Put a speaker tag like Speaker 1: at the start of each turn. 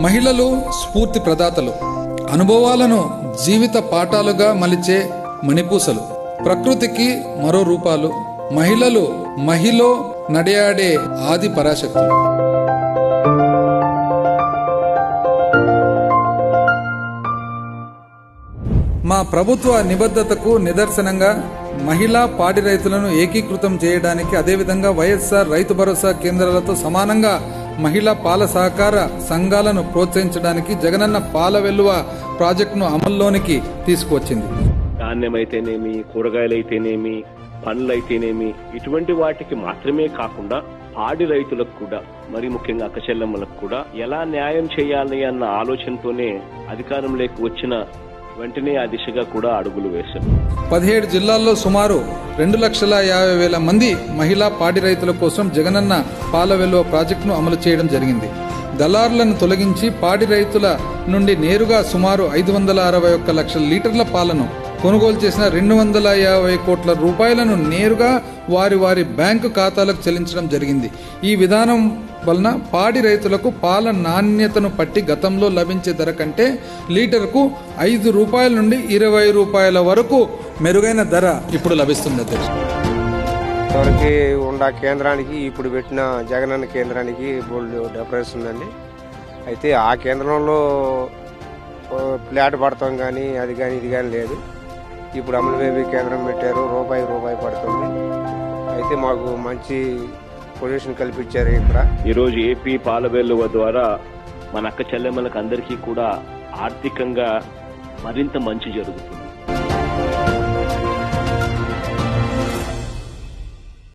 Speaker 1: మహిళలు స్ఫూర్తి ప్రదాతలు అనుభవాలను జీవిత పాఠాలుగా మలిచే మణిపూసలు. ప్రకృతికి మరో రూపాలు. మహిళలు మహిలో నడయాడే ఆది పరాశక్తులు మా ప్రభుత్వ నిబద్ధతకు నిదర్శనంగా మహిళా పాడి రైతులను ఏకీకృతం చేయడానికి అదేవిధంగా వైఎస్ఆర్ రైతు భరోసా కేంద్రాలతో సమానంగా మహిళా పాల సహకార సంఘాలను ప్రోత్సహించడానికి జగనన్న పాల వెల్లువ ప్రాజెక్టును అమల్లోనికి తీసుకువచ్చింది.
Speaker 2: ధాన్యం అయితేనేమి కూరగాయలు పండ్లు అయితేనేమి ఇటువంటి వాటికి మాత్రమే కాకుండా పాడి రైతులకు కూడా మరి ముఖ్యంగా అక్కచెల్లెమ్మలకు కూడా ఎలా న్యాయం చేయాలి అన్న ఆలోచనతోనే అధికారంలోకి వచ్చిన వెంటనే ఆ దిశగా కూడా అడుగులు వేశారు.
Speaker 1: పదిహేడు జిల్లాల్లో సుమారు రెండు లక్షల యాభై వేల మంది మహిళా పాడి రైతుల కోసం జగనన్న పాల వెలువ ప్రాజెక్టును అమలు చేయడం జరిగింది. దళారులను తొలగించి పాడి రైతుల నుండి నేరుగా సుమారు ఐదు వందల అరవై ఒక్క లక్షల లీటర్ల పాలను కొనుగోలు చేసిన రెండు వందల యాభై కోట్ల రూపాయలను నేరుగా వారి వారి బ్యాంకు ఖాతాలకు చెల్లించడం జరిగింది. ఈ విధానం వలన పాడి రైతులకు పాల నాణ్యతను పట్టి గతంలో లభించే ధర కంటే లీటర్కు ఐదు రూపాయల నుండి ఇరవై రూపాయల వరకు మెరుగైన ధర ఇప్పుడు లభిస్తుంది అధ్యక్ష.
Speaker 3: ఇంతవరకు ఉన్న కేంద్రానికి ఇప్పుడు పెట్టిన జగనన్న కేంద్రానికి బోల్డ్ డిఫరెన్స్ ఉందండి. అయితే ఆ కేంద్రంలో ప్లాట్ ఫ్లాట్ పడతాం కానీ అది కానీ ఇది కానీ లేదు. ఇప్పుడు అమలు బేబీ కేంద్రం పెట్టారు రూపాయి రూపాయి పడుతుంది. అయితే మాకు మంచి పొజిషన్ కల్పించారు ఇక్కడ.
Speaker 2: ఈ రోజు ఏపీ పాల ద్వారా మన అక్క చెల్లెమ్మలకు అందరికీ కూడా ఆర్థికంగా మరింత మంచి జరుగుతుంది.